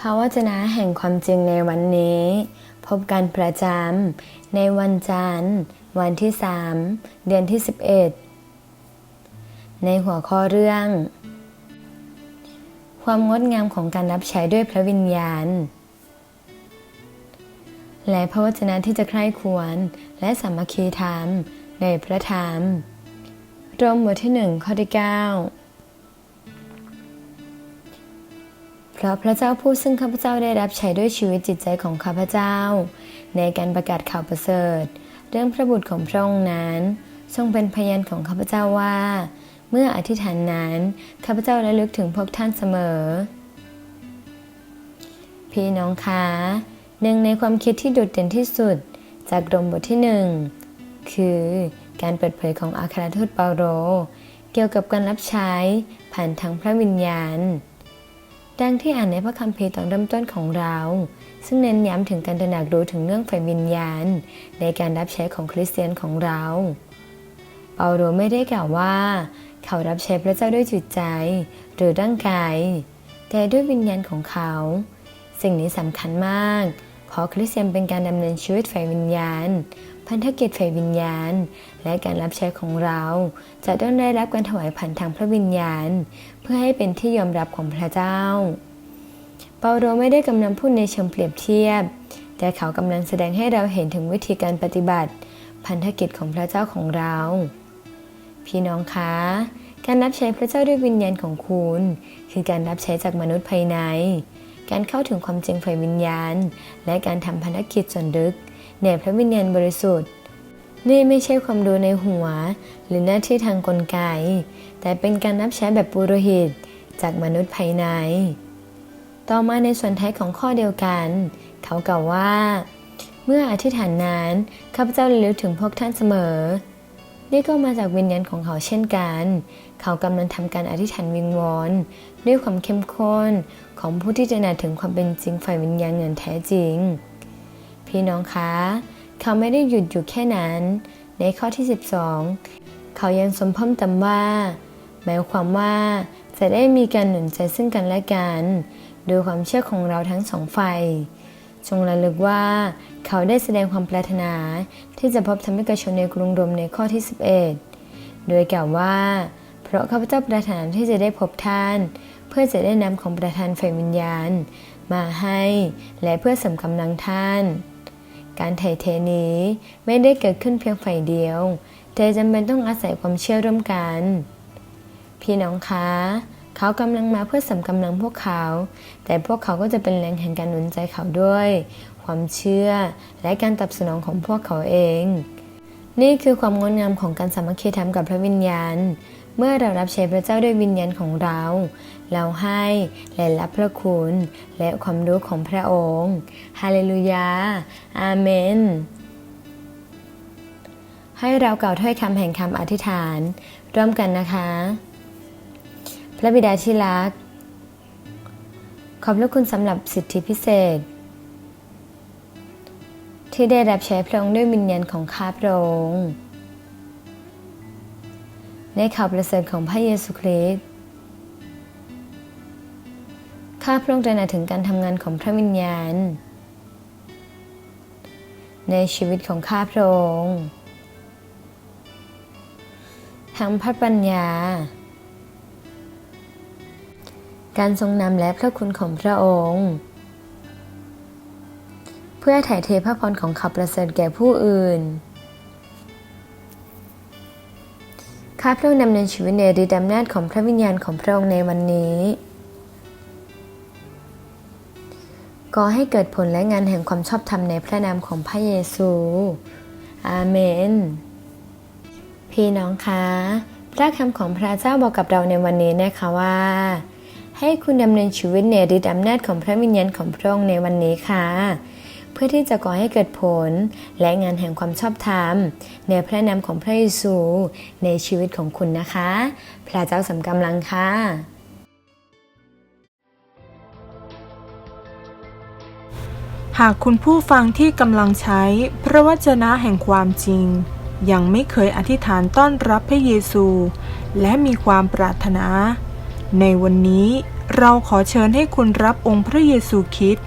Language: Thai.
พระวจนะแห่งความจริงในวันนี้ พบกันประจำในวันจันทร์ วันที่3เดือนที่ 11 ในหัวข้อเรื่อง ความงดงามของการรับใช้ด้วยพระวิญญาณ และพระวจนะที่จะใคร่ควรและสามัคคีธรรมในพระธรรม โรมบทที่1ข้อที่9 เพราะพระเจ้าผู้ซึ่งข้าพเจ้าได้รับใช้ด้วยชีวิตจิตใจของข้าพเจ้า ในการประกาศข่าวประเสริฐ เรื่องพระบุตรของพระองค์นั้น ทรงเป็นพยานของข้าพเจ้าว่า เมื่ออธิษฐานนั้นข้าพเจ้าระลึกถึงพวกท่านเสมอ พี่น้องคะหนึ่งในความคิดที่โดดเด่นที่สุด จากรมบทที่หนึ่งคือการเปิดเผยของอัครทูตเปาโลเกี่ยวกับการรับใช้ผ่านทางพระวิญญาณ ดังที่อ่านในพระคัมภีร์ตอนเริ่มต้นของเรา ซึ่งเน้นย้ำถึงการตระหนักรู้ถึงเรื่องไฟวิญญาณ ในการรับใช้ของคริสเตียนของเรา เปาโลไม่ได้กล่าวว่า เขารับใช้พระเจ้าด้วยจิตใจ หรือร่างกาย แต่ด้วยวิญญาณของเขา สิ่งนี้สำคัญมาก เพราะคริสเตียนเป็นการดำเนินชีวิตไฟวิญญาณ พันธกิจไฟวิญญาณ และการรับใช้ของเรา จะต้องได้รับการถวายผ่านทางพระวิญญาณ เพื่อให้เป็นที่ยอมรับของพระเจ้า เปาโลไม่ได้กำลังพูดในเชิงเปรียบเทียบ แต่เขากำลังแสดงให้เราเห็นถึงวิธีการปฏิบัติ พันธกิจของพระเจ้าของเรา พี่น้องคะการรับใช้พระเจ้าด้วยวิญญาณของคุณ คือการรับใช้จากมนุษย์ภายใน การเข้าถึงความจริงฝ่ายวิญญาณ และการทำพันธกิจส่วนลึก ในพระวิญญาณบริสุทธิ์ นี่ไม่ใช่ความรู้ในหัว หรือหน้าที่ทางกลไก แต่เป็นการรับใช้แบบปุโรหิตจากมนุษย์ภายใน ต่อมาในส่วนท้ายของข้อเดียวกัน เขากล่าวว่า เมื่ออธิษฐานนั้นข้าพเจ้าระลึกถึงพวกท่านเสมอ นี่ก็มาจากวิญญาณของเขาเช่นกัน เขากำลังทำการอธิษฐานวิงวอนด้วยความเข้มข้นของผู้ที่จะนาถึงความเป็นจริงฝ่ายวิญญาณเงินแท้จริง พี่น้องคะ เขาไม่ได้หยุดอยู่แค่นั้น ในข้อที่ 12 เขายังสมเพิ่มติมว่า หมายความว่าจะได้มีการหนุนใจซึ่งกันและกันโดยความเชื่อของเราทั้งสองฝ่ายจงระลึกว่าเขาได้แสดงความปรารถนาที่จะพบธรรมิกชนในกรุงโรมในข้อที่ 11 โดยกล่าวว่า เพราะข้าพเจ้าปรารถนาที่จะได้พบท่าน เพื่อจะได้นำของประทานไฟวิญญาณ มาให้ และเพื่อเสริมกำลังท่าน การไถ่เทนี้ไม่ได้เกิดขึ้นเพียงฝ่ายเดียวแต่จำเป็นต้องอาศัยความเชื่อร่วมกัน พี่น้องคะเขากำลังมาเพื่อสริมกำลังพวกเขา แต่พวกเขาก็จะเป็นแรงแห่งการหนุนใจเขาด้วย ความเชื่อและการตอบสนองของพวกเขาเอง นี่คือความงดงามของการสามัคคีธรรมกับพระวิญญาณ เมื่อเรารับใช้พระเจ้าด้วยวิญญาณของเรา เราให้และรับพระคุณ และความรู้ของพระองค์ ฮาเลลูยา อาเมน ให้เรากล่าวถ้อยคำแห่งคำอธิษฐาน ร่วมกันนะคะ พระบิดาที่รัก ขอบพระคุณสำหรับสิทธิพิเศษ ที่ได้รับใช้พระองค์ด้วยวิญญาณของข้าพระองค์ ในข่าวประเสริฐของพระเยซูคริสต์ข้าพระองค์ตระหนักถึงการทำงานของพระวิญญาณ ในชีวิตของข้าพระองค์ทั้งพระปัญญา การทรงนำและพระคุณของพระองค์ เพื่อถ่ายเทพระพรของเขาประเสริฐแก่ผู้อื่น ข้าพระองค์ดำเนินชีวิตในฤทธิอำนาจของพระวิญญาณของพระองค์ในวันนี้ก่อให้เกิดผลและงานแห่งความชอบธรรมในพระนามของพระเยซู อาเมน พี่น้องคะ พระคำของพระเจ้าบอกกับเราในวันนี้นะคะว่า ให้คุณดำเนินชีวิตในฤทธิอำนาจของพระวิญญาณของพระองค์ในวันนี้ค่ะ เพื่อที่จะก่อให้เกิดผล และงานแห่งความชอบธรรม ในพระนามของพระเยซู ในชีวิตของคุณนะคะ พระเจ้าสำกำลังค่ะหากคุณผู้ฟังที่กำลังใช้พระวจนะแห่งความจริง ยังไม่เคยอธิษฐานต้อนรับพระเยซู และมีความปรารถนา ในวันนี้เราขอเชิญให้คุณรับองค์พระเยซูคริสต์